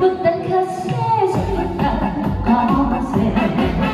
꽃단 가슴에 생겼다 과거세